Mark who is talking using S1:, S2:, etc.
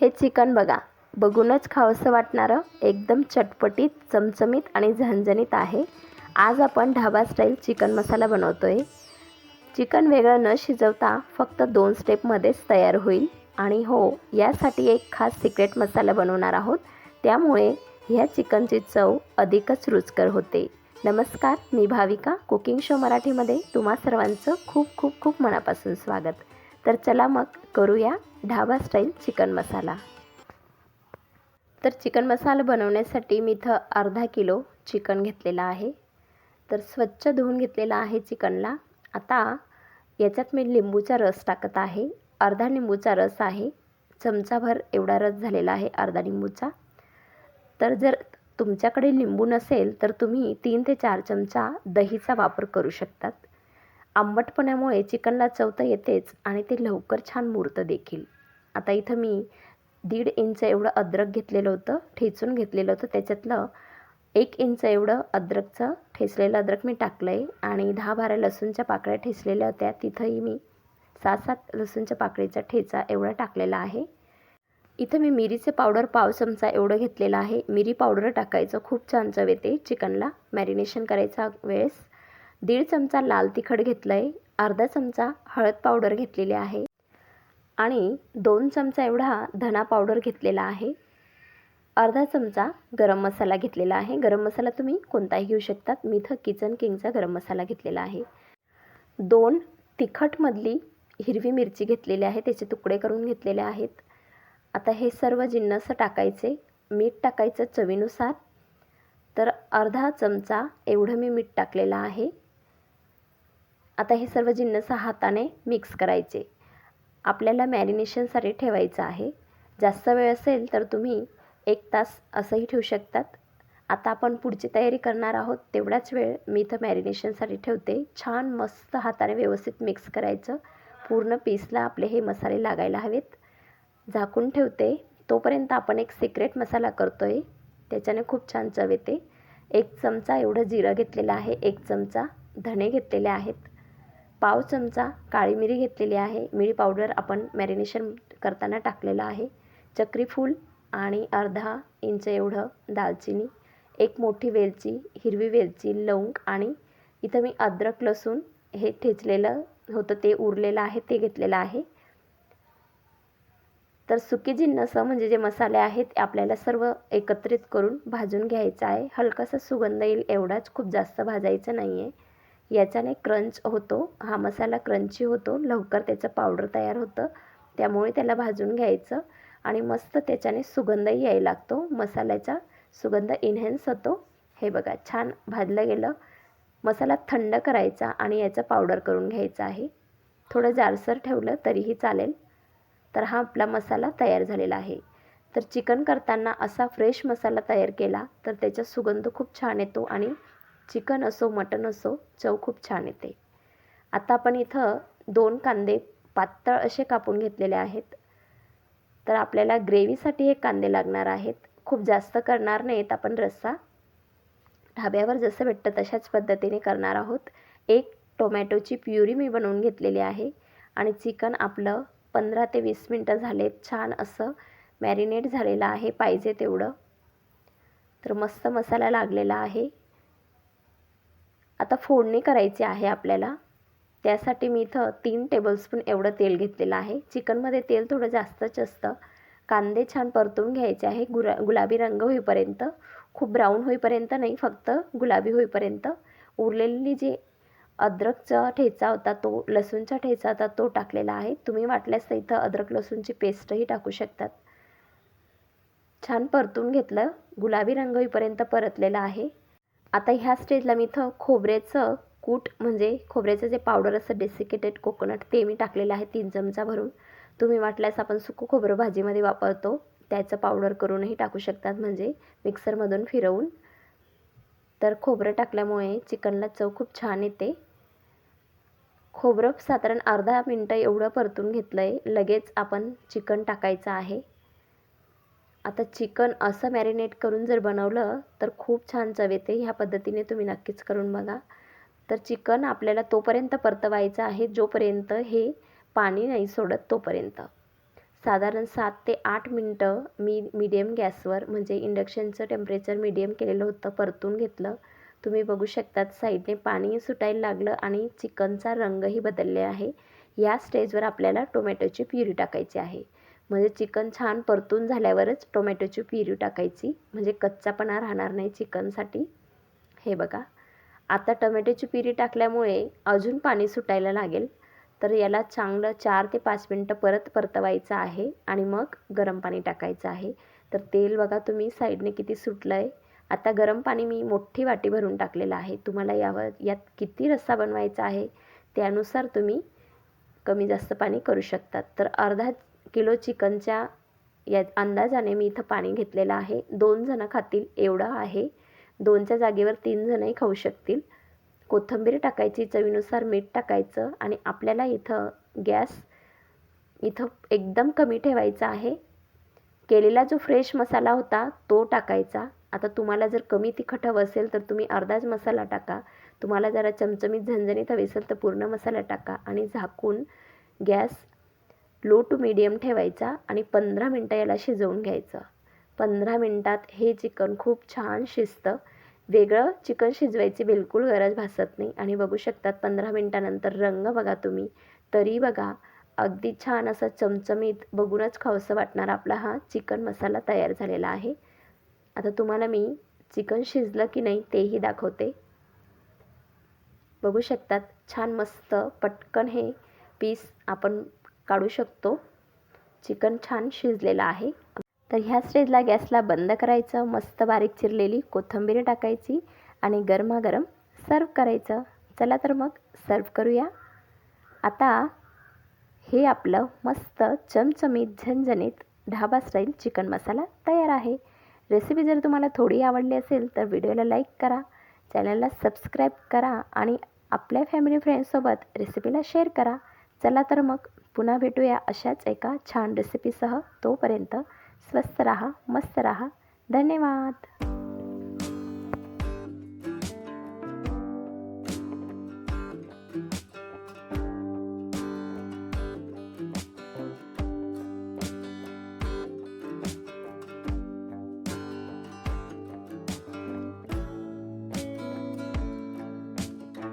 S1: हे चिकन बघा. बघूनच खावंसं वाटणारं एकदम चटपटीत चमचमीत आणि झणझणीत आहे. आज आपण ढाबा स्टाईल चिकन मसाला बनवतो आहे चिकन वेगळं न शिजवता फक्त दोन स्टेपमध्येच तयार होईल. आणि हो यासाठी एक खास सिक्रेट मसाला बनवणार आहोत. त्यामुळे ह्या चिकनची चव अधिकच रुचकर होते. नमस्कार मी भाविका कुकिंग शो मराठीमध्ये. तुम्हा सर्वांचं खूप खूप खूप मनापासून स्वागत. तर चला मग करूया ढाबा स्टाईल चिकन मसाला. तर चिकन मसाला बनवण्यासाठी मी इथं अर्धा किलो चिकन घेतलेलं आहे. तर स्वच्छ धुवून घेतलेलं आहे चिकनला. आता याच्यात मी लिंबूचा रस टाकत आहे. अर्धा लिंबूचा रस आहे. चमचाभर एवढा रस झालेला आहे अर्धा लिंबूचा. तर जर तुमच्याकडे लिंबू नसेल तर तुम्ही तीन ते चार चमचा दहीचा वापर करू शकतात. आंबटपणामुळे चिकनला चव तर येतेच आणि ते लवकर छान मुरतं देखील. आता इथं मी दीड इंच एवढं अद्रक घेतलेलं होतं ठेचून घेतलेलं होतं. त्याच्यातलं एक इंच एवढं अद्रकचं ठेचलेलं अद्रक मी टाकलं आहे आणि दहा बारा लसूणच्या पाकळ्या ठेचलेल्या होत्या. तिथंही मी सात सात लसूणच्या पाकळीचा ठेचा एवढा टाकलेला आहे. इथं मी मिरीचे पावडर पाव चमचा एवढं घेतलेलं आहे. मिरी पावडर टाकायचं खूप छान चव येते चिकनला. मॅरिनेशन करायचा वेळेस. दीड चमचा लाल तिखट घेतलं आहे अर्धा चमचा हळद पावडर घेतलेली आहे आणि दोन चमचा एवढा धना पावडर घेतलेला आहे. अर्धा चमचा गरम मसाला घेतलेला आहे. गरम मसाला तुम्ही कोणताही घेऊ शकतात. मी इथं किचन किंगचा गरम मसाला घेतलेला आहे. दोन तिखटमधली हिरवी मिरची घेतलेली आहे. त्याचे तुकडे करून घेतलेले आहेत. आता हे सर्व जिन्नस टाकायचे. मीठ टाकायचं चवीनुसार. तर अर्धा चमचा एवढं मी मीठ टाकलेलं आहे. आता हे सर्व जिन्नस हाताने मिक्स करायचे. आपल्याला मॅरिनेशनसाठी ठेवायचं आहे. जास्त वेळ असेल तर तुम्ही एक तास असंही ठेवू शकतात. आता आपण पुढची तयारी करणार आहोत. तेवढाच वेळ मी इथं मॅरिनेशनसाठी ठेवते. छान मस्त हाताने व्यवस्थित मिक्स करायचं. पूर्ण पीसला आपले हे मसाले लागायला हवेत. झाकून ठेवते. तोपर्यंत आपण एक सिक्रेट मसाला करतो आहे त्याच्याने खूप छान चव येते. एक चमचा एवढं जिरं घेतलेलं आहे. एक चमचा धणे घेतलेले आहेत. पाव चमचा काळी मिरी घेतलेली आहे. मिरी पावडर आपण मॅरिनेशन करताना टाकलेलं आहे. चक्रीफूल आणि अर्धा इंच एवढं दालचिनी एक मोठी वेलची हिरवी वेलची लवंग आणि इथं मी अद्रक लसूण हे ठेचलेलं होतं ते उरलेलं आहे ते घेतलेलं आहे. तर सुकी जिन्नस म्हणजे जे मसाले आहेत ते आपल्याला सर्व एकत्रित करून भाजून घ्यायचं आहे. हलकासा सुगंध येईल एवढाच खूप जास्त भाजायचं नाही आहे याच्याने क्रंच होतो. हा मसाला क्रंची होतो. लवकर त्याचं पावडर तयार होतं. त्यामुळे त्याला भाजून घ्यायचं आणि मस्त त्याच्याने सुगंधही यायला लागतो. मसाल्याचा सुगंध इन्हॅन्स होतो. हे बघा छान भाजलं गेलं. मसाला थंड करायचा आणि याचं पावडर करून घ्यायचं आहे. थोडं जारसर ठेवलं तरीही चालेल. तर हा आपला मसाला तयार झालेला आहे. तर चिकन करताना असा फ्रेश मसाला तयार केला तर त्याचा सुगंध खूप छान येतो आणि चिकन असो मटण असो चव खूप छान येते. आता आपण इथं दोन कांदे पातळ असे कापून घेतलेले आहेत. तर आपल्याला ग्रेव्हीसाठी हे कांदे लागणार आहेत. खूप जास्त करणार नाहीत आपण रस्सा. ढाब्यावर जसं भेटतं तशाच पद्धतीने करणार आहोत. एक टोमॅटोची प्युरी मी बनवून घेतलेली आहे. आणि चिकन आपलं पंधरा ते वीस मिनटं झाले छान असं मॅरिनेट झालेलं आहे पाहिजे तेवढं. तर मस्त मसाला लागलेला आहे. आता फोडणी करायची आहे आपल्याला. त्यासाठी मी इथं तीन टेबलस्पून एवढं तेल घेतलेलं आहे. चिकनमध्ये तेल थोडं जास्तच असतं. कांदे छान परतून घ्यायचे आहे. गुरा गुलाबी रंग होईपर्यंत. खूप ब्राऊन होईपर्यंत नाही फक्त गुलाबी होईपर्यंत. उरलेली जी अद्रकचा ठेचा होता तो लसूणचा ठेचा होता तो टाकलेला आहे. तुम्ही वाटल्यास तर इथं अद्रक लसूणची पेस्टही टाकू शकतात. छान परतून घेतलं. गुलाबी रंग होईपर्यंत परतलेलं आहे. आता ह्या स्टेजला मी इथं खोबऱ्याचं कूट म्हणजे खोबऱ्याचं जे पावडर असतं डेसिकेटेड कोकोनट ते मी टाकलेलं आहे तीन चमचा भरून. तुम्ही वाटल्यास आपण सुकं खोबरं भाजीमध्ये वापरतो. त्याचं पावडर करूनही टाकू शकतात म्हणजे मिक्सरमधून फिरवून. तर खोबरं टाकल्यामुळे चिकनला चव खूप छान येते. खोबरं साधारण अर्धा मिनटं एवढं परतून घेतलं आहे लगेच आपण चिकन टाकायचं आहे. आता चिकन असं मॅरिनेट करून जर बनवलं तर खूप छान चव येते. ह्या पद्धतीने तुम्ही नक्कीच करून बघा. तर चिकन आपल्याला तोपर्यंत परतवायचं आहे जोपर्यंत हे पाणी नाही सोडत तोपर्यंत. साधारण सात ते आठ मिनटं मी मीडियम गॅसवर म्हणजे इंडक्शनचं टेम्परेचर मीडियम केलेलं होतं परतून घेतलं. तुम्ही बघू शकतात साईडने पाणी सुटायला लागलं आणि चिकनचा रंगही बदलले आहे. या स्टेजवर आपल्याला टोमॅटोची प्युरी टाकायची आहे. म्हणजे चिकन छान परतून झाल्यावरच टोमॅटोची प्युरी टाकायची. म्हणजे कच्चापणा राहणार नाही चिकनसाठी. हे बघा. आता टोमॅटोची प्युरी टाकल्यामुळे अजून पाणी सुटायला लागेल. तर याला चांगलं चार ते पाच मिनटं परत परतवायचं आहे आणि मग गरम पाणी टाकायचं आहे. तर तेल बघा तुम्ही साईडने किती सुटलं आहे आता गरम पाणी मी मोठी वाटी भरून टाकलेलं आहे. तुम्हाला यावर यात किती रस्सा बनवायचा आहे त्यानुसार तुम्ही कमी जास्त पाणी करू शकतात तर अर्धा किलो चिकनच्या या अंदाजाने मी इथं पाणी घेतलेलं आहे. दोन जणं खातील एवढं आहे. दोनच्या जागेवर तीन जणही खाऊ शकतील. कोथिंबीर टाकायची चवीनुसार मीठ टाकायचं आणि आपल्याला इथं गॅस इथं एकदम कमी ठेवायचा आहे. केलेला जो फ्रेश मसाला होता तो टाकायचा. आता तुम्हाला जर कमी तिखट हवं असेल तर तुम्ही अर्धाच मसाला टाका. तुम्हाला जरा चमचमीत झणझणीत हवी असेल तर पूर्ण मसाला टाका आणि झाकून गॅस लो टू मिडियम ठेवायचा आणि पंधरा मिनटं याला शिजवून घ्यायचं. पंधरा मिनटात हे चिकन खूप छान शिजतं. वेगळं चिकन शिजवायची बिलकुल गरज भासत नाही. आणि बघू शकतात पंधरा मिनटानंतर रंग बघा तुम्ही. तरी बघा अगदी छान असा चमचमीत बघूनच खावसं वाटणार आपला हा चिकन मसाला तयार झालेला आहे. आता तुम्हाला मी चिकन शिजलं की नाही तेही दाखवते. बघू शकतात छान मस्त पटकन हे पीस आपण काढू शकतो. चिकन छान शिजलेलं आहे. तर ह्या स्टेजला गॅसला बंद करायचं मस्त बारीक चिरलेली कोथिंबीर टाकायची आणि गरमागरम सर्व करायचं. चला तर मग सर्व करूया. आता हे आपलं मस्त चमचमीत झणझणीत ढाबा स्टाईल चिकन मसाला तयार आहे. रेसिपी जर तुम्हाला थोडी आवडली असेल तर व्हिडिओला लाईक करा चॅनलला सबस्क्राईब करा आणि आपल्या फॅमिली फ्रेंड्ससोबत रेसिपीला शेअर करा. चला तर मग पुन्हा भेटूया अशाच एका छान रेसिपीसह तोपर्यंत स्वस्त राहा मस्त राहा. धन्यवाद.